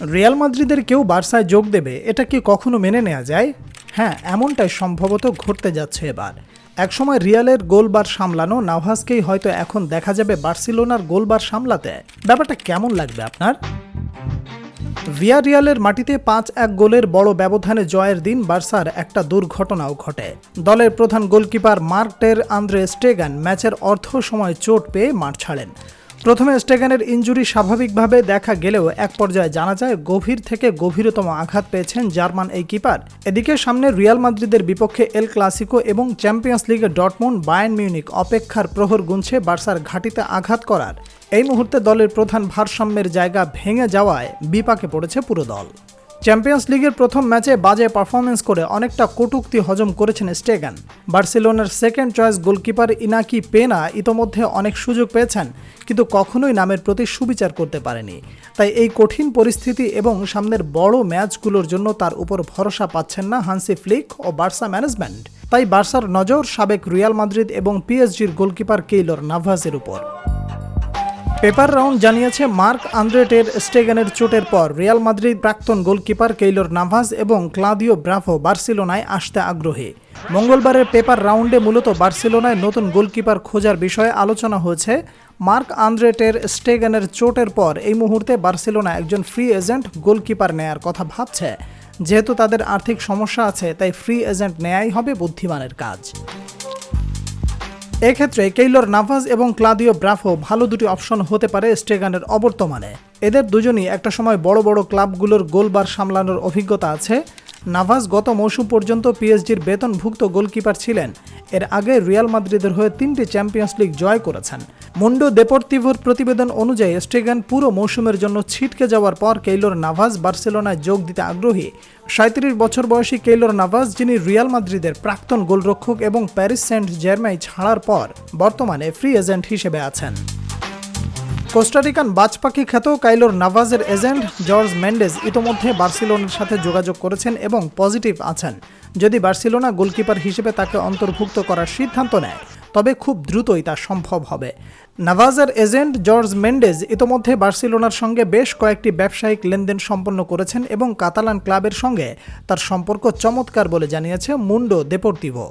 Real মাদ্রিদের কেউ বার্সায় যোগ দেবে, এটা কি কখনো মেনে নেওয়া যায়? হ্যাঁ এমনটাই সম্ভবত ঘটতে যাচ্ছে এবার। একসময় রিয়ালের গোলবার সামলানো নাভাসকেই হয়তো এখন দেখা যাবে বার্সেলোনার গোলবার সামলাতে। ব্যাপারটা কেমন লাগবে আপনার? ভিয়া রিয়ালের মাটিতে পাঁচ এক গোলের বড় ব্যবধানে জয়ের দিন বার্সার একটা দুর্ঘটনাও ঘটে। দলের প্রধান গোলকিপার মার্কটের আন্দ্রে স্টেগান ম্যাচের অর্ধ সময় চোট পেয়ে মাঠ ছাড়েন। প্রথমে স্টেগানের ইঞ্জুরি স্বাভাবিকভাবে দেখা গেলেও এক পর্যায়ে জানা যায় গভীর থেকে গভীরতম আঘাত পেয়েছেন জার্মান এই কিপার। এদিকে সামনে রিয়াল মাদ্রিদের বিপক্ষে এল ক্লাসিকো এবং চ্যাম্পিয়ন্স লিগে ডটমুন বায়ান মিউনিক অপেক্ষার প্রহর গুনছে বার্সার ঘাটিতে আঘাত করার। এই মুহূর্তে দলের প্রধান ভারসাম্যের জায়গা ভেঙে যাওয়ায় বিপাকে পড়েছে পুরো দল। চ্যাম্পিয়ন্স লিগের প্রথম ম্যাচে বাজে পারফরমেন্স করে অনেকটা কটূক্তি হজম করেছেন স্টেগান। বার্সেলোনার second choice goalkeeper Inaki Pena ইতোমধ্যে অনেক সুযোগ পেয়েছেন, কিন্তু কখনোই নামের প্রতি সুবিচার করতে পারেনি। তাই এই কঠিন পরিস্থিতি এবং সামনের বড় ম্যাচগুলোর জন্য তার উপর ভরসা পাচ্ছেন না হান্সি ফ্লিক ও বার্সা ম্যানেজমেন্ট। তাই বার্সার নজর সাবেক রিয়াল মাদ্রিদ এবং পিএসজির গোলকিপার কেইলর নাভাসের উপর। পেপার রাউন্ড জানিয়েছে মার্ক আন্দ্রেটের স্টেগানের চোটের পর রিয়াল মাদ্রিদ প্রাক্তন গোলকিপার কেইলর নাভাস এবং ক্লাদিও ব্রাভো বার্সেলোনায় আসতে আগ্রহী। মঙ্গলবারের পেপার রাউন্ডে মূলত বার্সেলোনায় নতুন গোলকিপার খোঁজার বিষয়ে আলোচনা হয়েছে। মার্ক আন্দ্রেটের স্টেগানের চোটের পর এই মুহূর্তে বার্সেলোনা একজন ফ্রি এজেন্ট গোলকিপার নেয়ার কথা ভাবছে। যেহেতু তাদের আর্থিক সমস্যা আছে, তাই ফ্রি এজেন্ট নেয়াই হবে বুদ্ধিমানের কাজ। এক্ষেত্রে কেইলর নাভাজ এবং ক্লাদিও ব্রাফো ভালো দুটি অপশন হতে পারে স্টেগানের অবর্তমানে। এদের দুজনই একটা সময় বড় বড় ক্লাবগুলোর গোলবার সামলানোর অভিজ্ঞতা আছে। নাভাজ গত মৌসুম পর্যন্ত পিএসজির বেতনভুক্ত গোলকিপার ছিলেন। এর আগে রিয়াল মাদ্রিদের হয়ে তিনটি চ্যাম্পিয়ন্স লিগ জয় করেছেন। মুন্ডো দেপোর্তিভোর প্রতিবেদন অনুযায়ী, স্টেগান পুরো মৌসুমের জন্য ছিটকে যাওয়ার পর কেইলোর নাভাজ বার্সেলোনায় যোগ দিতে আগ্রহী। সাঁত্রিশ বছর বয়সী কেইলোর নাভাজ যিনি রিয়াল মাদ্রিদের প্রাক্তন গোলরক্ষক এবং প্যারিস সেন্ট জার্মাই ছাড়ার পর বর্তমানে ফ্রি এজেন্ট হিসেবে আছেন। কোস্টারিকান বাজ পাখি খ্যাত কাইলোর নাভাজের এজেন্ট জর্জ মেন্ডেজ ইতোমধ্যে বার্সেলোনার সাথে যোগাযোগ করেছেন এবং পজিটিভ আছেন। যদি বার্সেলোনা গোলকিপার হিসেবে তাকে অন্তর্ভুক্ত করার সিদ্ধান্ত নেয়, তবে খুব দ্রুতই তা সম্ভব হবে। নাভাজের এজেন্ট জর্জ মেন্ডেজ ইতোমধ্যে বার্সেলোনার সঙ্গে বেশ কয়েকটি ব্যবসায়িক লেনদেন সম্পন্ন করেছেন এবং কাতালান ক্লাবের সঙ্গে তার সম্পর্ক চমৎকার বলে জানিয়েছে মুন্ডো দেপোর্তিভো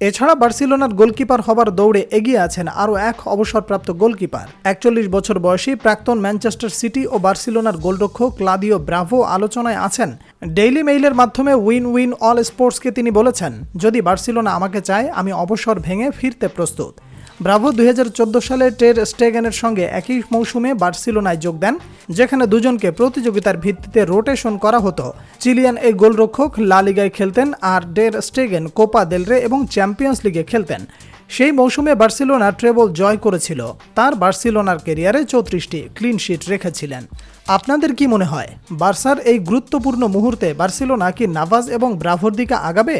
এছাড়া বার্সিলোনার গোলকিপার হবার দৌড়ে এগিয়ে আছেন আরও এক অবসরপ্রাপ্ত গোলকিপার। একচল্লিশ বছর বয়সী প্রাক্তন ম্যানচেস্টার সিটি ও বার্সিলোনার গোলরক্ষক ক্লাদিও ব্রাভো আলোচনায় আছেন। ডেইলি মেইলের মাধ্যমে উইন উইন অল স্পোর্টসকে তিনি বলেছেন, যদি বার্সিলোনা আমাকে চায়, আমি অবসর ভেঙে ফিরতে প্রস্তুত। ব্রাভো দুই সালে টের স্টেগেনের সঙ্গে একই মৌসুমে বার্সিলোনায় যোগ দেন, যেখানে দুজনকে প্রতিযোগিতার ভিত্তিতে রোটেশন করা হতো। চিলিয়ান এই গোলরক্ষক লা লিগায় খেলতেন আর ডের স্টেগেন কোপা দেলরে এবং চ্যাম্পিয়ন্স লিগে খেলতেন। সেই মৌসুমে বার্সেলোনা ট্রেবল জয় করেছিল। তার বার্সেলোনার কেরিয়ারে চৌত্রিশটি ক্লিন শিট রেখেছিলেন। আপনাদের কি মনে হয়, বার্সার এই গুরুত্বপূর্ণ মুহূর্তে বার্সেলোনা কি নাভাজ এবং ব্রাভোর দিকে আগাবে?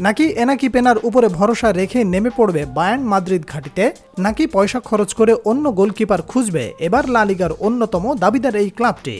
নাকি এনাকি পেনার উপরে ভরসা রেখে নেমে পড়বে বায়ান মাদ্রিদ ঘাটিতে? নাকি পয়সা খরচ করে অন্য গোলকিপার খুঁজবে? এবার লালিগার অন্যতম দাবিদার এই ক্লাবটি।